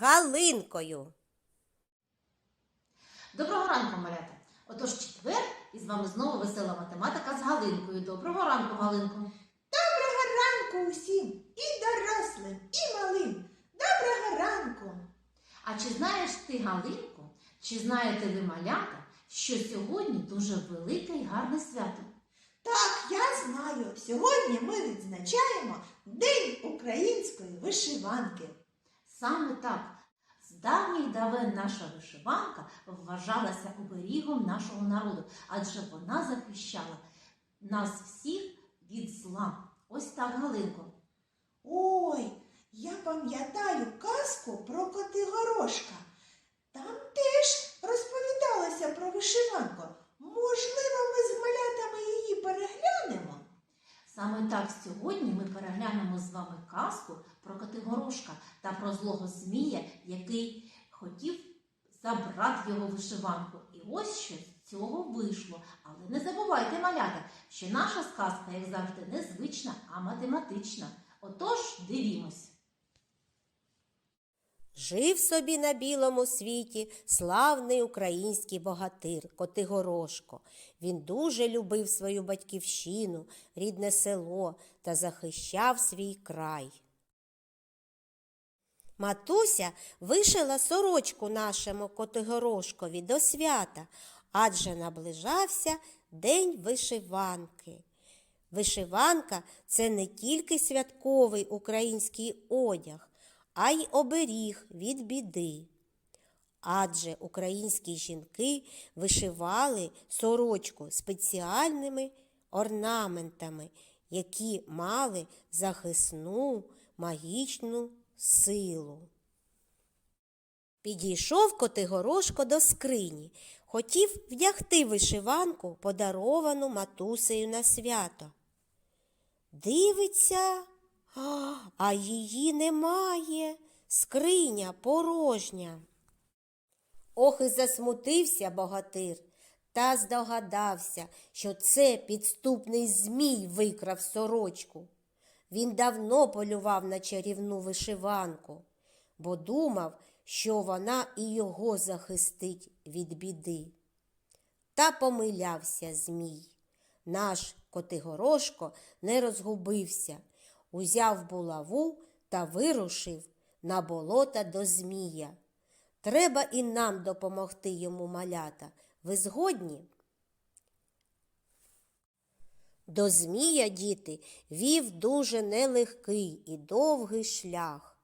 Галинкою. Доброго ранку, малята! Отож четвер, і з вами знову весела математика з Галинкою. Доброго ранку, Галинку! Доброго ранку усім, і дорослим, і малим. Доброго ранку. А чи знаєш ти, Галинку, чи знаєте ви малята, що сьогодні дуже велике і гарне свято? Так, я знаю. Сьогодні ми відзначаємо День української вишиванки. Саме так, з давніх давен наша вишиванка вважалася оберігом нашого народу, адже вона захищала нас всіх від зла. Ось так, Галинко. Ой, я пам'ятаю казку про Котигорошка. Там теж розповідалося про вишиванку. Можливо, ми з малятами її переглянемо. Саме так сьогодні ми переглянемо з вами казку про Котигорошка та про злого змія, який хотів забрати його вишиванку. І ось що з цього вийшло. Але не забувайте, малята, що наша сказка, як завжди, не звична, а математична. Отож, дивімось. Жив собі на білому світі славний український богатир Котигорошко. Він дуже любив свою батьківщину, рідне село та захищав свій край. Матуся вишила сорочку нашому Котигорошкові до свята, адже наближався День вишиванки. Вишиванка це не тільки святковий український одяг, а й оберіг від біди. Адже українські жінки вишивали сорочку спеціальними орнаментами, які мали захисну магічну силу. Підійшов Котигорошко до скрині, хотів вдягти вишиванку, подаровану матусею на свято. Дивиться, а, її немає, скриня порожня. Ох і засмутився богатир та здогадався, що це підступний змій викрав сорочку. Він давно полював на чарівну вишиванку, бо думав, що вона і його захистить від біди. Та помилявся змій. Наш Котигорошко не розгубився, узяв булаву та вирушив на болота до Змія. Треба і нам допомогти йому малята. Ви згодні? До Змія, діти, вів дуже нелегкий і довгий шлях.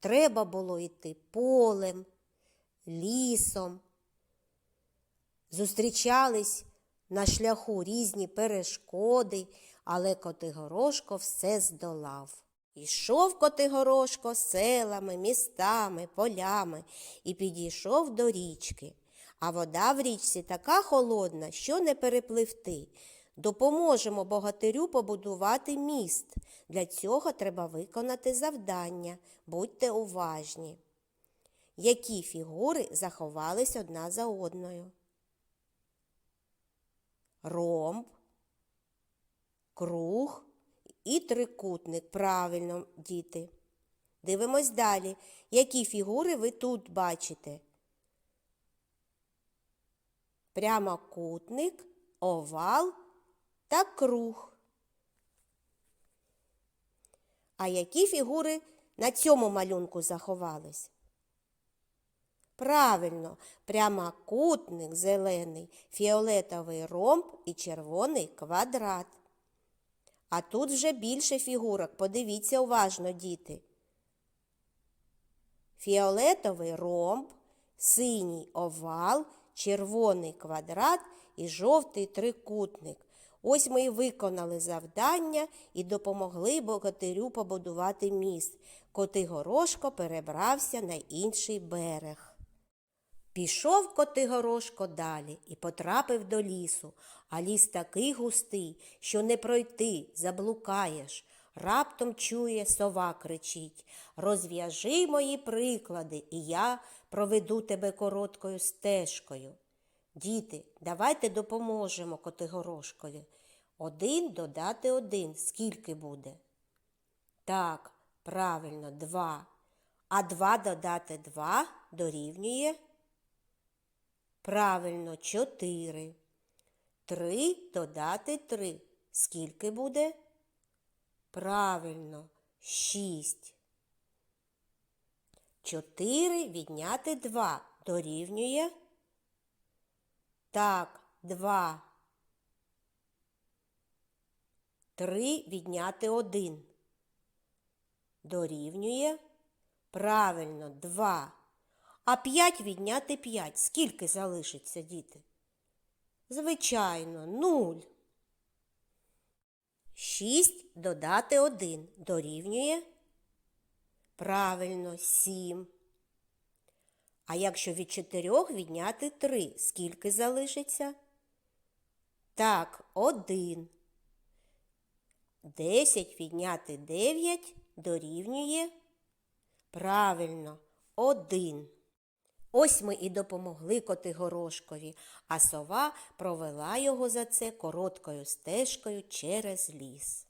Треба було йти полем, лісом. Зустрічались на шляху різні перешкоди, але Котигорошко все здолав. Ішов Котигорошко селами, містами, полями і підійшов до річки. А вода в річці така холодна, що не перепливти. Допоможемо богатирю побудувати міст. Для цього треба виконати завдання. Будьте уважні. Які фігури заховались одна за одною? Ромб, круг і трикутник. Правильно, діти. Дивимось далі. Які фігури ви тут бачите? Прямокутник, овал та круг. А які фігури на цьому малюнку заховались? Правильно, прямокутник зелений, фіолетовий ромб і червоний квадрат. А тут вже більше фігурок. Подивіться уважно, діти. Фіолетовий ромб, синій овал, червоний квадрат і жовтий трикутник. Ось ми і виконали завдання і допомогли богатирю побудувати міст. Котигорошко перебрався на інший берег. Пішов Котигорошко далі і потрапив до лісу, а ліс такий густий, що не пройти, заблукаєш. Раптом чує сова кричить Розв'яжи мої приклади, і я проведу тебе короткою стежкою. Діти, давайте допоможемо Котигорошкові. Один додати один. Скільки буде? Так, правильно, два. А два додати два дорівнює. Правильно, 4. 3 додати 3. Скільки буде? Правильно, 6. 4 відняти 2 дорівнює. Так, 2. 3 відняти 1. Дорівнює. Правильно, 2. А 5 відняти 5. Скільки залишиться, діти? Звичайно, 0. 6 додати 1 дорівнює. Правильно, 7. А якщо від 4 відняти 3, скільки залишиться? Так, 1. 10 відняти 9 дорівнює. Правильно, 1. Ось ми і допомогли Котигорошкові, а сова провела його за це короткою стежкою через ліс.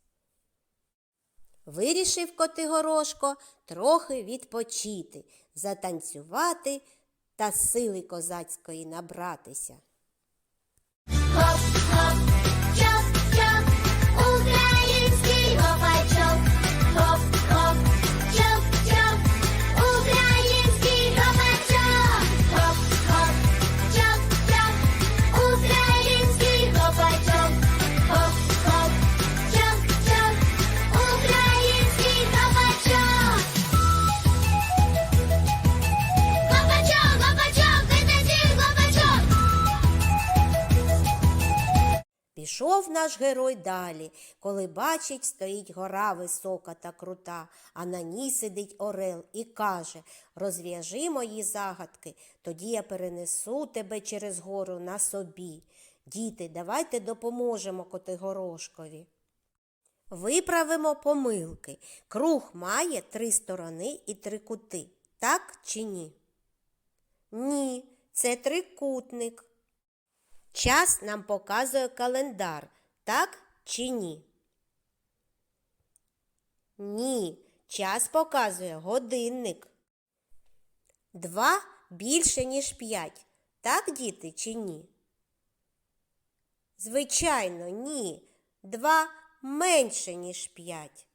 Вирішив Котигорошко трохи відпочити, затанцювати та сили козацької набратися. Пішов наш герой далі, коли бачить, стоїть гора висока та крута, а на ній сидить орел і каже Розв'яжи мої загадки, тоді я перенесу тебе через гору на собі. Діти, давайте допоможемо Котигорошкові. Виправимо помилки. Круг має три сторони і три кути. Так чи ні? Ні, це трикутник. Час нам показує календар, так чи ні? Ні, час показує годинник. Два більше, ніж п'ять. Так, діти, чи ні? Звичайно, ні. Два менше, ніж п'ять.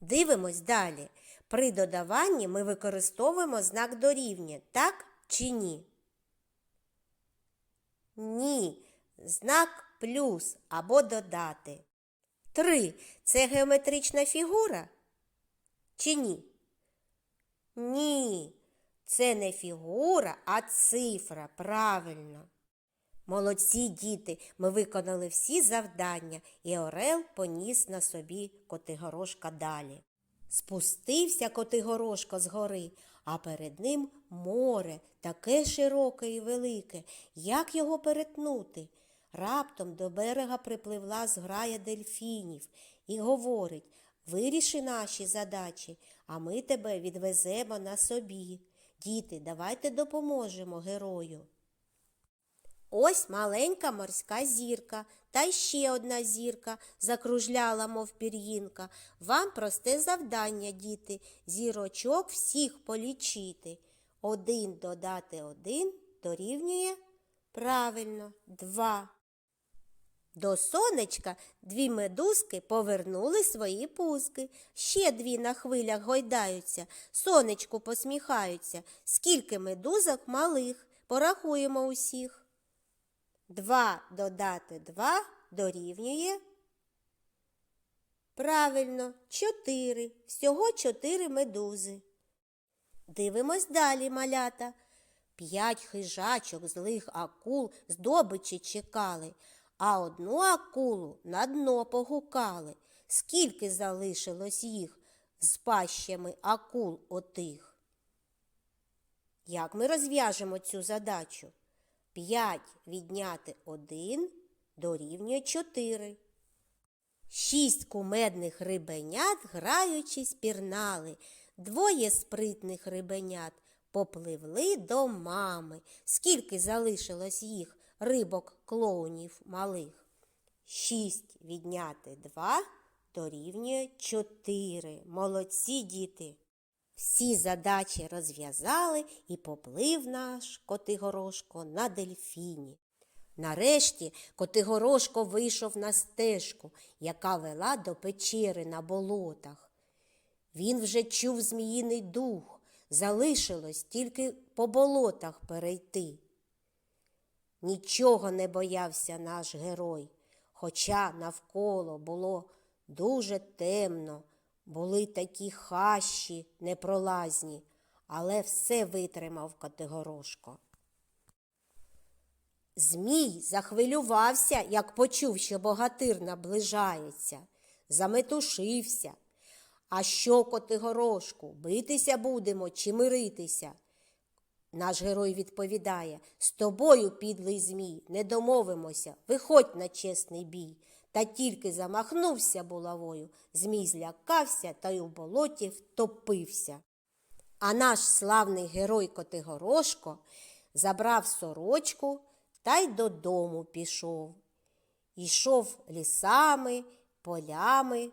Дивимось далі. При додаванні ми використовуємо знак дорівнює, так чи ні? Ні. Знак плюс або додати. Три. Це геометрична фігура? Чи ні? Ні. Це не фігура, а цифра. Правильно. Молодці діти, ми виконали всі завдання, і Орел поніс на собі Котигорошка далі. Спустився Котигорошко з гори, а перед ним море, таке широке і велике. Як його перетнути? Раптом до берега припливла зграя дельфінів і говорить Виріши наші задачі, а ми тебе відвеземо на собі. Діти, давайте допоможемо герою. Ось маленька морська зірка та ще одна зірка закружляла, мов пір'їнка. Вам просте завдання, діти, зірочок всіх полічити. Один додати один дорівнює правильно два. До сонечка дві медузки повернули свої пузки. Ще дві на хвилях гойдаються, сонечку посміхаються. Скільки медузок малих, порахуємо усіх. Два додати два дорівнює. Правильно, чотири. Всього чотири медузи. Дивимось далі, малята. П'ять хижачок злих акул здобичі чекали, а одну акулу на дно погукали. Скільки залишилось їх з пащами акул отих? Як ми розв'яжемо цю задачу? 5 відняти 1 дорівнює 4. Шість кумедних рибенят, граючись, пірнали. Двоє спритних рибенят попливли до мами. Скільки залишилось їх рибок клоунів малих? Шість відняти 2 дорівнює 4. Молодці діти. Всі задачі розв'язали і поплив наш Котигорошко на дельфіні. Нарешті Котигорошко вийшов на стежку, яка вела до печери на болотах. Він вже чув зміїний дух, залишилось тільки по болотах перейти. Нічого не боявся наш герой, хоча навколо було дуже темно, були такі хащі непролазні, але все витримав Котигорошко. Змій захвилювався, як почув, що богатир наближається, заметушився. А що, Котигорошку, битися будемо чи миритися? Наш герой відповідає з тобою, підлий змій, не домовимося, виходь на чесний бій. Та тільки замахнувся булавою, змій злякався та й у болоті втопився. А наш славний герой Котигорошко забрав сорочку та й додому пішов. Ішов лісами, полями,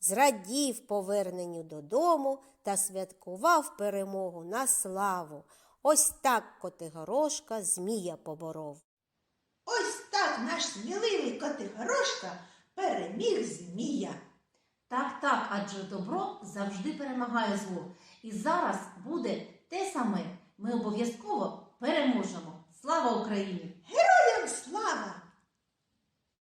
зрадів поверненню додому та святкував перемогу на славу. Ось так Котигорошка Змія поборов. Ось наш сміливий Котигорошка переміг змія. Так, так, адже добро завжди перемагає зло. І зараз буде те саме. Ми обов'язково переможемо. Слава Україні!